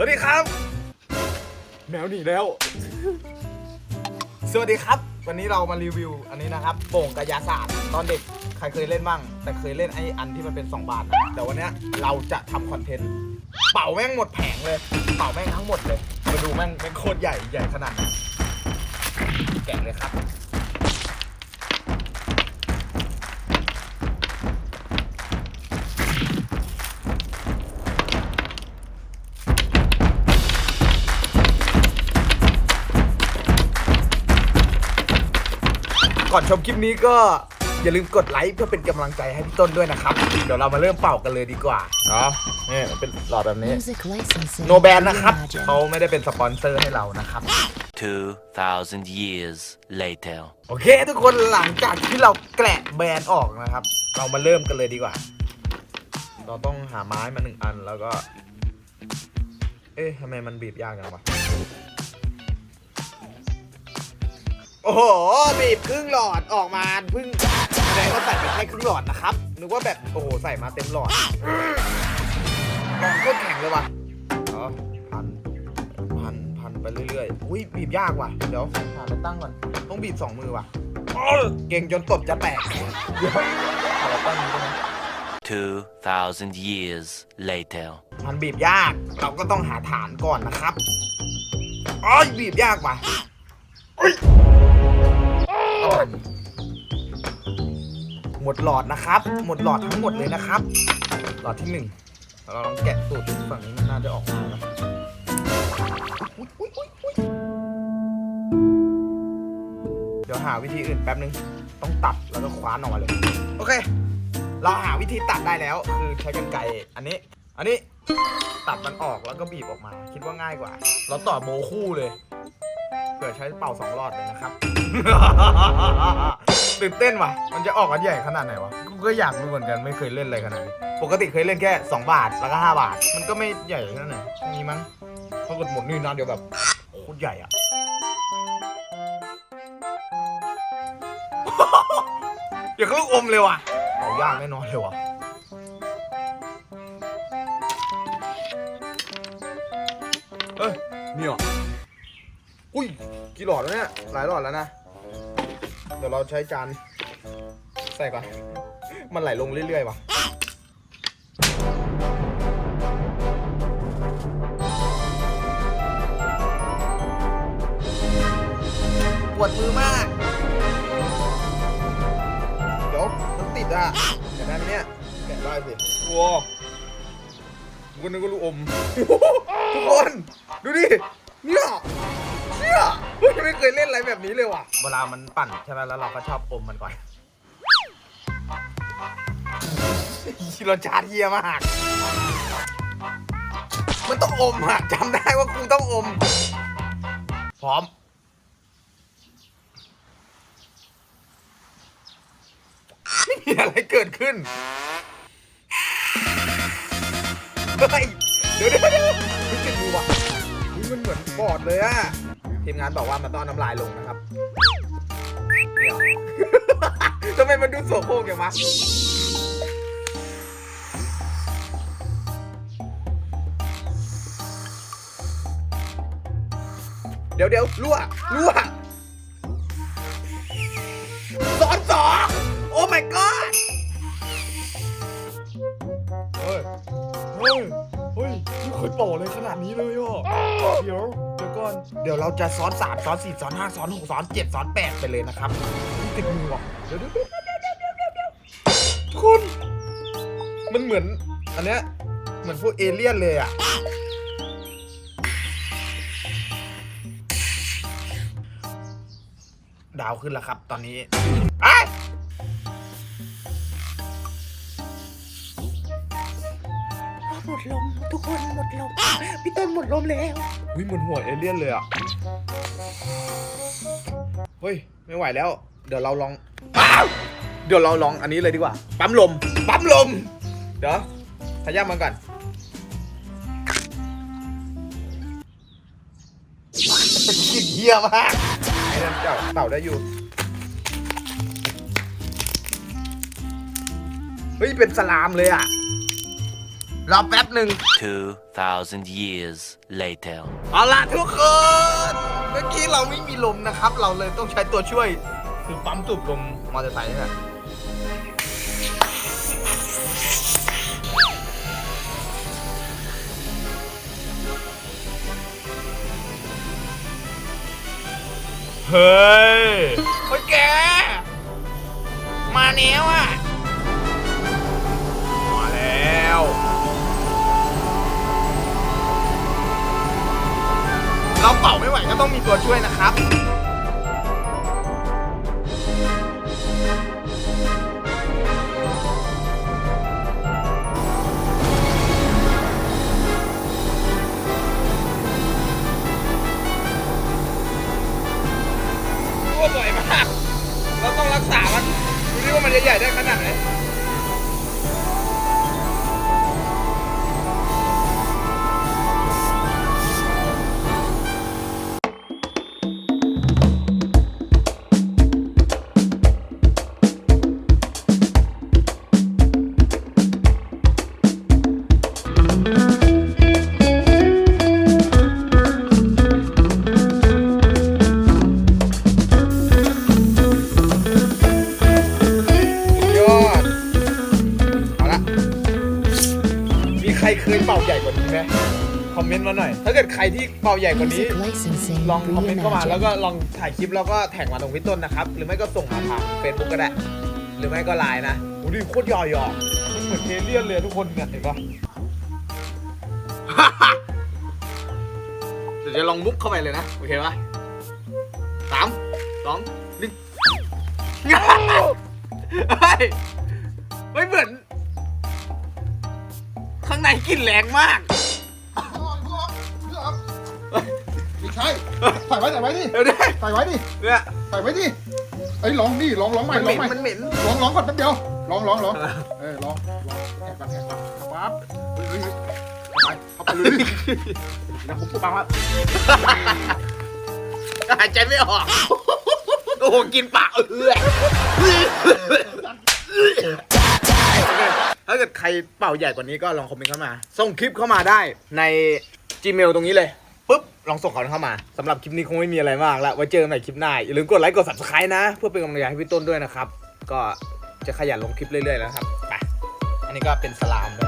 สวัสดีครับ แมวหนีแล้ว สวัสดีครับ วันนี้เรามารีวิวอันนี้นะครับโป่งกระยาศาสตร์ตอนเด็กใครเคยเล่นบ้าง แต่เคยเล่นไอ้อันที่มันเป็น 2 บาทนะแต่วันเนี้ยเราจะทำคอนเทนต์เป่าแม่งหมดแผงเลย เป่าแม่งทั้งหมดเลยมาดูแม่งแม่งโคตรใหญ่ใหญ่ขนาดไหนแกะเลยครับ ก่อนชมคลิปนี้ก็อย่าลืมกดไลค์เพื่อเป็นกำลังใจให้พี่ต้นด้วยนะครับ เดี๋ยวเรามาเริ่มเป่ากันเลยดีกว่าเนาะนี่มันเป็นหลอดแบบนี้ Music licensing. โนแบนนะครับเขาไม่ได้เป็นสปอนเซอร์ให้เรานะครับ 2,000 years later. โอเค ทุกคนหลังจากที่เราแกะแบรนด์ออกนะครับ เรามาเริ่มกันเลยดีกว่า เราต้องหาไม้มาหนึ่งอันแล้วก็ เอ๊ะทำไมมันบีบยากจังวะโอ้โหบีบครึ่งหลอดออกมาเพิ่งแสดงว่าใส่ไปแค่ครึ่งหลอดนะครับนึกว่าแบบโอ้โหใส่มาเต็มหลอดหลอดโคตรแข็งเลยว่ะอ๋อพันพันพันไปเรื่อยๆอุ้ยบีบยากว่ะเดี๋ยวหาอะไรตั้งก่อนต้องบีบสองมือว่ะอ้อเก่งจนตดจะแตกเดี๋ยวหาอะไรตั้งนี้ได้ไหม2,000 years later. มันบีบยาก เราก็ต้องหาฐานก่อนนะครับอ้อยบีบยากว่ะเอ้ยอ่อน หมดหลอดนะครับ หมดหลอดทั้งหมดเลยนะครับ หลอดที่หนึ่งเราลองแกะสูตรฝั่งนี้มันน่าจะออกมานะอุ๊ยอุ๊ยอุ๊ยอุ๊ยเดี๋ยวหาวิธีอื่นแป๊บนึง ต้องตัดแล้วก็คว้านออกมาเลย โอเค เราหาวิธีตัดได้แล้ว คือใช้กรรไกรอันนี้ อันนี้ตัดมันออกแล้วก็บีบออกมา คิดว่าง่ายกว่า เราต่อโบคู่เลย เผื่อใช้เป่าสองรอดเลยนะครับ ตื่นเต้นว่ะ มันจะออกกันใหญ่ขนาดไหนวะ กูก็อยากรู้เหมือนกันไม่เคยเล่นอะไรขนาดนี้ ปกติเคยเล่นแค่ 2 บาทแล้วก็ 5 บาท มันก็ไม่ใหญ่ขนาดไหนแค่นี้มั้งพอกดหมดนี่นานเดียวแบบโคตรใหญ่อะอย่างกับลูกอมเลยว่ะเอายากแน่นอนเลยว่ะเอ้ยเนี่ยอุ้ ยกี่หลอดแล้วเนี่ยหลายหลอดแล้วนะ เดี๋ยวเราใช้จานใส่ก่อน มันไหลลงเรื่อยๆว่ะปวดมือมาก เดี๋ยวมันติดอะเดี๋ยวนั้นเนี่ยแกะได้สิว้าวกูนึกว่าลูกอมทุกคน ดูดิเนี่ยเนี่ย เฮ้ยไม่เคยเล่นอะไรแบบนี้เลยว่ะ เวลามันปั่นใช่ไหมแล้วเราก็ชอบอมมันก่อน รสชาติเฮียมาก มันต้องอมอะจำได้ว่ากูต้องอม พร้อม ไม่มีอะไรเกิดขึ้น เฮ้ย เดี๋ยวเดี๋ยวเดี๋ยวรู้สึกดูว่ะอุ๊ยมันเหมือนปอดเลยอะ ทีมงานบอกว่ามันต้องเอาน้ำลายลงนะครับเนี่ย ทำไมมันดูโสโครกอย่างวะเดี๋ยวเดี๋ยวรั่วรั่วสอนสองโอ้ my god เฮ้ย เฮ้ย เฮ้ยไม่เคยโป่เลยขนาดนี้เลยอะเดี๋ยวเดี๋ยว ก่อน เดี๋ยวเราจะซ้อนสามซ้อนสี่ซ้อนห้าซ้อนหกซ้อนเจ็ดซ้อนแปดไปเลยนะครับนี่ติดมือว่ะเดี๋ยวเดี๋ยวเดี๋ยวเดี๋ยวเดี๋ยวเดี๋ยวเดี๋ยวเดี๋ยวทุกคนมันเหมือน อันเนี้ยเหมือนพวกเอเลี่ยนเลยอะ ดาวขึ้นแล้วครับตอนนี้ไอ้ ลมทุกคนหมดลมพี่ต้นหมดลมแล้ววิเหมือนหัวเอเลี่ยนเลยอะ เฮ้ย ไม่ไหวแล้ว เดี๋ยวเราลองอ้าวเดี๋ยวเราลองอันนี้เลยดีกว่า ปั๊มลม ปั๊มลม เดี๋ยวขยับมันก่อนกลิ่นเฮียมากไอ้นั่นเจ้าเต่าได้อยู่ เฮ้ย เป็นสลามเลยอะ รอแป๊บหนึ่ง 2,000 years later. เอาล่ะทุกคน เมื่อกี้เราไม่มีลมนะครับ เราเลยต้องใช้ตัวช่วย คือปั๊มสูบลมมอเตอร์ไซค์นี่แหละเฮ้ย เฮ้ยแก มาแล้วอะ ต้องมีตัวช่วยนะครับตัวบ่อยมาก เราต้องรักษามัน ดูดิว่ามันจะใหญ่ได้ขนาดไหน คอมเมนต์มาหน่อย ถ้าเกิดใครที่เป่าใหญ่กว่านี้ Music licensing ลองคอมเมนต์เข้ามาแล้วก็ reimagined. ลองถ่ายคลิปแล้วก็แท็กมาตรงพี่ต้นนะครับ หรือไม่ก็ส่งมาทางเฟซบุ๊กก็ได้ หรือไม่ก็ไลน์นะโอ้ดิโคตรย่อยอะมันเหมือนเทเลียนเลยทุกคนเนี่ยเห็นปะเดี๋ยวจะลองมุกเข้าไปเลยนะ โอเคปะสามสองหนึ่งเฮ้ยไม่เหมือน ข้างในกลิ่นแรงมากไม่ ใช่ใส่ไว้ใส่ไว้ดิเดี๋ยวดิใส่ไว้ดิเนี่ยใส่ไว้ดิไอ้ยลองดิลองลองใหม่มันลเหอม็งนใหม่มันเหม็นลองลองก่อนแป๊บเดียวลองลองลองเออลองลองแอบกันแอบกันปั๊บเฮ้ยเฮ้ยเฮ้ยเข้าไปเข้าไปเลยดินะผมปุ๊บปั๊บว่าหายใจไม่ออก โอ้โหกินปากเอื้อถ้าเกิดใครเป่าใหญ่กว่านี้ก็ลองคอมเมนต์เข้ามา ส่งคลิปเข้ามาได้ใน Gmail ตรงนี้เลย ปุ๊บ ลองส่งเขาเข้ามาสำหรับคลิปนี้คงไม่มีอะไรมากแล้วไว้เจอกันใหม่คลิปหน้าอย่าลืมกดไลค์กด subscribe นะ เพื่อเป็นกำลังใจให้พี่ต้นด้วยนะครับ ก็จะขยันลงคลิปเรื่อยๆแล้วครับไปอันนี้ก็เป็นสลามนะ